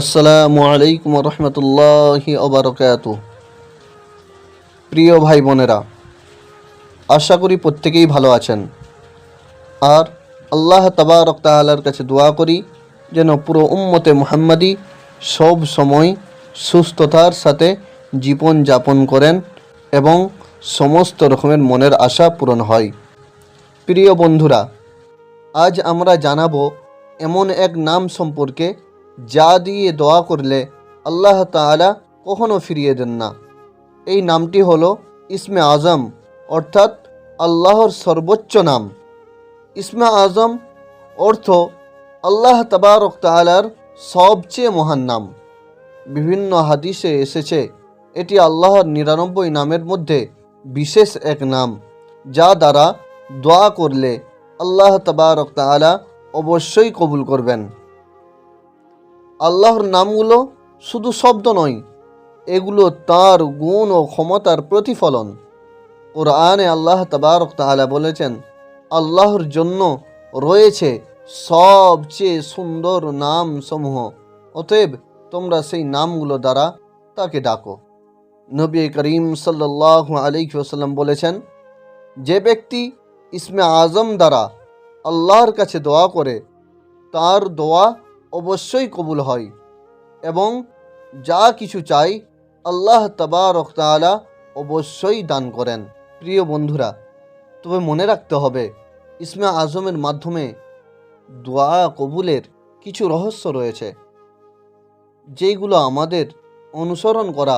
আসসালামু আলাইকুম রহমতুল্লাহি অবরকাত প্রিয় ভাই বোনেরা, আশা করি প্রত্যেকেই ভালো আছেন। আর আল্লাহ তাবারক তাআলার কাছে দোয়া করি যেন পুরো উম্মতে মুহাম্মাদি সব সময় সুস্থতার সাথে জীবন যাপন করেন এবং সমস্ত রকমের মনের আশা পূরণ হয়। প্রিয় বন্ধুরা, আজ আমরা জানাব এমন এক নাম সম্পর্কে যা দিয়ে দোয়া করলে আল্লাহ তাআলা কখনো ফিরিয়ে দেন না। এই নামটি হলো ইসমে আজম, অর্থাৎ আল্লাহর সর্বোচ্চ নাম। ইসমে আজম অর্থ আল্লাহ তাবারক তাআলার সবচেয়ে মহান নাম। বিভিন্ন হাদিসে এসেছে, এটি আল্লাহর নিরানব্বই নামের মধ্যে বিশেষ এক নাম, যা দ্বারা দোয়া করলে আল্লাহ তাবারক তাআলা অবশ্যই কবুল করবেন। আল্লাহর নামগুলো শুধু শব্দ নয়, এগুলো তার গুণ ও ক্ষমতার প্রতিফলন। কোরআনে আল্লাহ তাবারক তাআলা বলেছেন, আল্লাহর জন্য রয়েছে সবচেয়ে সুন্দর নাম সমূহ অতএব তোমরা সেই নামগুলো দ্বারা তাকে ডাকো। নবী করিম সাল্লাহ আলাইহি ওয়াসাল্লাম বলেছেন, যে ব্যক্তি ইসমে আজম দ্বারা আল্লাহর কাছে দোয়া করে, তার দোয়া অবশ্যই কবুল হয় এবং যা কিছু চাই আল্লাহ তাবারক তাআলা অবশ্যই দান করেন। প্রিয় বন্ধুরা, তবে মনে রাখতে হবে, ইসমে আজমের মাধ্যমে দোয়া কবুলের কিছু রহস্য রয়েছে, যেইগুলো আমাদের অনুসরণ করা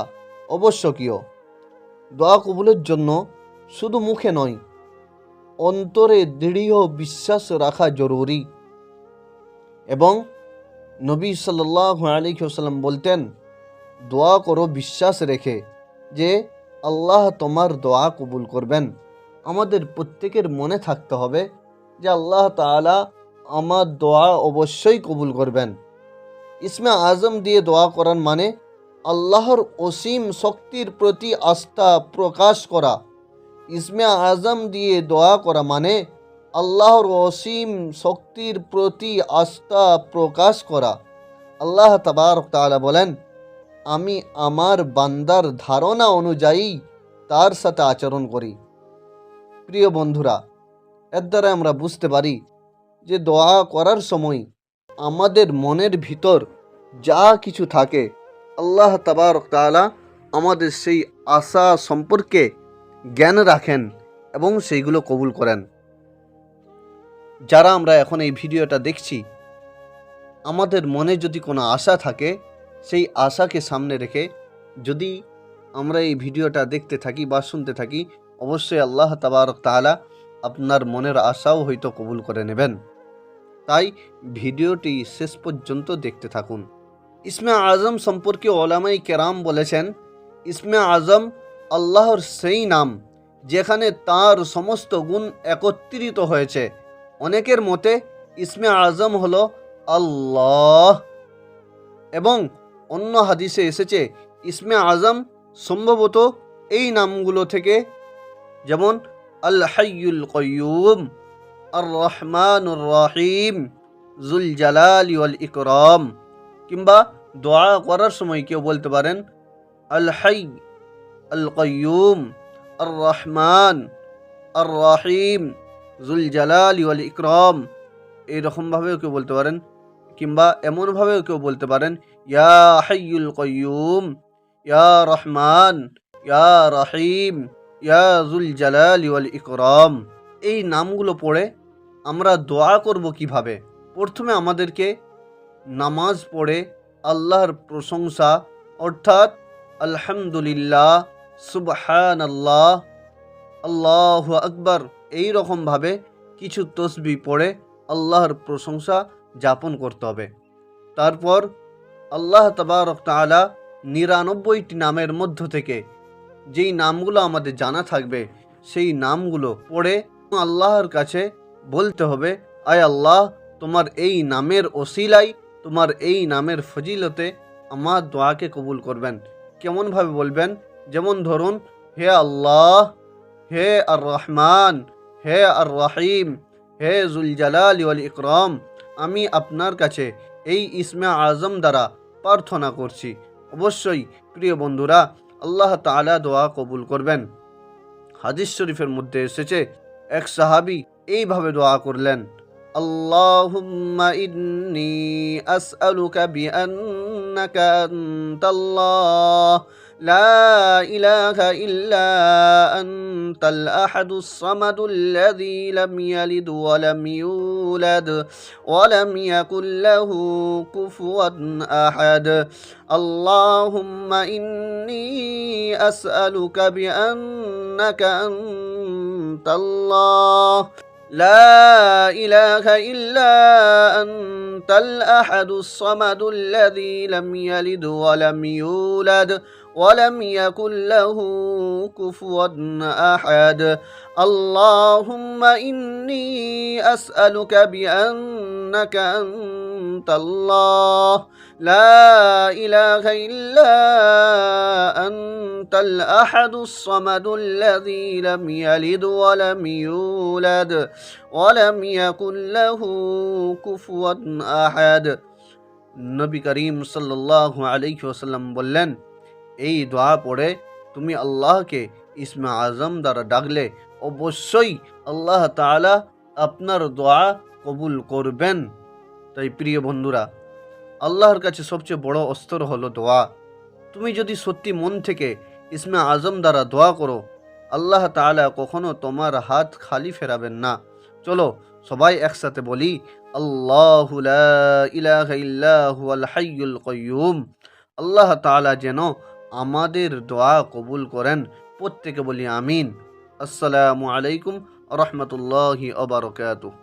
আবশ্যকীয়। দোয়া কবুলের জন্য শুধু মুখে নয়, অন্তরে দৃঢ় বিশ্বাস রাখা জরুরি এবং নবী সাল্লাহ আলী সাল্লাম বলতেন, দোয়া করো, বিশ্বাস রেখে যে আল্লাহ তোমার দোয়া কবুল করবেন। আমাদের প্রত্যেকের মনে থাকতে হবে যে আল্লাহ তাআলা আমার দোয়া অবশ্যই কবুল করবেন। ইসমে আজম দিয়ে দোয়া করার মানে আল্লাহর অসীম শক্তির প্রতি আস্থা প্রকাশ করা। ইসমে আজম দিয়ে দোয়া করা মানে আল্লাহর অসীম শক্তির প্রতি আস্থা প্রকাশ করা। আল্লাহ তাবারক তাআলা বলেন, আমি আমার বান্দার ধারণা অনুযায়ী তার সাথে আচরণ করি। প্রিয় বন্ধুরা, এর দ্বারা আমরা বুঝতে পারি যে দোয়া করার সময় আমাদের মনের ভিতর যা কিছু থাকে, আল্লাহ তাবারক তাআলা আমাদের সেই আশা সম্পর্কে জ্ঞান রাখেন এবং সেইগুলো কবুল করেন। যারা আমরা এখন এই ভিডিওটা দেখছি, আমাদের মনে যদি কোনো আশা থাকে, সেই আশাকে সামনে রেখে যদি আমরা এই ভিডিওটা দেখতে থাকি বা শুনতে থাকি, অবশ্যই আল্লাহ তাবারক তালা আপনার মনের আশাও হয়তো কবুল করে নেবেন। তাই ভিডিওটি শেষ পর্যন্ত দেখতে থাকুন। ইসমে আজম সম্পর্কে ওলামাই কেরাম বলেছেন, ইসমে আজম আল্লাহর সেই নাম, যেখানে তার সমস্ত গুণ একত্রিত হয়েছে। অনেকের মতে ইসমে আজম হল আল্লাহ। এবং অন্য হাদিসে এসেছে, ইসমে আজম সম্ভবত এই নামগুলো থেকে, যেমন, আল হাইয়ুল কয়ুম আর রহমানুর রহিম, জুল জালাল ওয়াল ইকরাম, কিংবা দোয়া করার সময় কেউ বলতে পারেন, আল হাই, আল কয়ুম আর রহমান, আর রহিম। জুল জালাল ওয়াল ইকরাম। এইরকমভাবেও কেউ বলতে পারেন, কিংবা এমনভাবেও কেউ বলতে পারেন, ইয়া হাইয়ুল কয়ুম ইয়া রহমান, ইয়া রহিম, ইয়া জুল জালাল ওয়াল ইকরাম। এই নামগুলো পড়ে আমরা দোয়া করব কীভাবে? প্রথমে আমাদেরকে নামাজ পড়ে আল্লাহর প্রশংসা, অর্থাৎ আলহামদুলিল্লাহ সুবহান আল্লাহ আল্লাহ আকবর এই রকমভাবে কিছু তসবি পড়ে আল্লাহর প্রশংসা যাপন করতে হবে। তারপর আল্লাহ তাবারক তাআলা নিরানব্বইটি নামের মধ্য থেকে যেই নামগুলো আমাদের জানা থাকবে, সেই নামগুলো পড়ে আল্লাহর কাছে বলতে হবে, আয় আল্লাহ, তোমার এই নামের ওসিলাই, তোমার এই নামের ফজিলতে আমার দোয়াকে কবুল করবেন। কেমনভাবে বলবেন? যেমন ধরুন, হে আল্লাহ, হে আর রহমান হে আর রাহিম হে জুল জালাল ওয়াল ইকরাম, আমি আপনার কাছে এই ইসমে আজম দ্বারা প্রার্থনা করছি। অবশ্যই প্রিয় বন্ধুরা, আল্লাহ তাআলা দোয়া কবুল করবেন। হাদিস শরীফের মধ্যে এসেছে, এক সাহাবি এইভাবে দোয়া করলেন, আল্লাহুম্মা ইন্নি আসআলুকা বিআন্নাকা আনতাল্লাহ لا إله إلا أنت الأحد الصمد الذي لم يلد ولم يولد ولم يكن له كفوا أحد. اللهم إني أسألك بأنك أنت الله. لا إله إلا أنت الأحد الصمد الذي لم يلد ولم يولد ولم يكن له كفوا أحد اللهم إني أسألك بأنك أنت الله لا إله إلا أنت الأحد الصمد الذي لم يلد ولم يولد ولم يكن له كفوا أحد নবী করিম সাল্লাল্লাহু আলাইহি ওয়াসাল্লাম বললেন এই দোয়া পড়ে তুমি আল্লাহকে ইসমে আজম দ্বারা ডাকলে অবশ্যই আল্লাহ তাআলা আপনার দোয়া কবুল করবেন। তাই প্রিয় বন্ধুরা, আল্লাহর কাছে সবচেয়ে বড় অস্ত্র হলো দোয়া। তুমি যদি সত্যি মন থেকে ইসমে আজম দ্বারা দোয়া করো, আল্লাহ তাআলা কখনো তোমার হাত খালি ফেরাবেন না। চলো সবাই একসাথে বলি, আল্লাহু ইলাহা ইল্লা হুয়াল হাইয়ুল কাইয়ুম আল্লাহ তাআলা যেন আমাদের দোয়া কবুল করেন। প্রত্যেকে বলি আমিন। আসসালামু আলাইকুম রহমতুল্লাহি আবরকাতুহ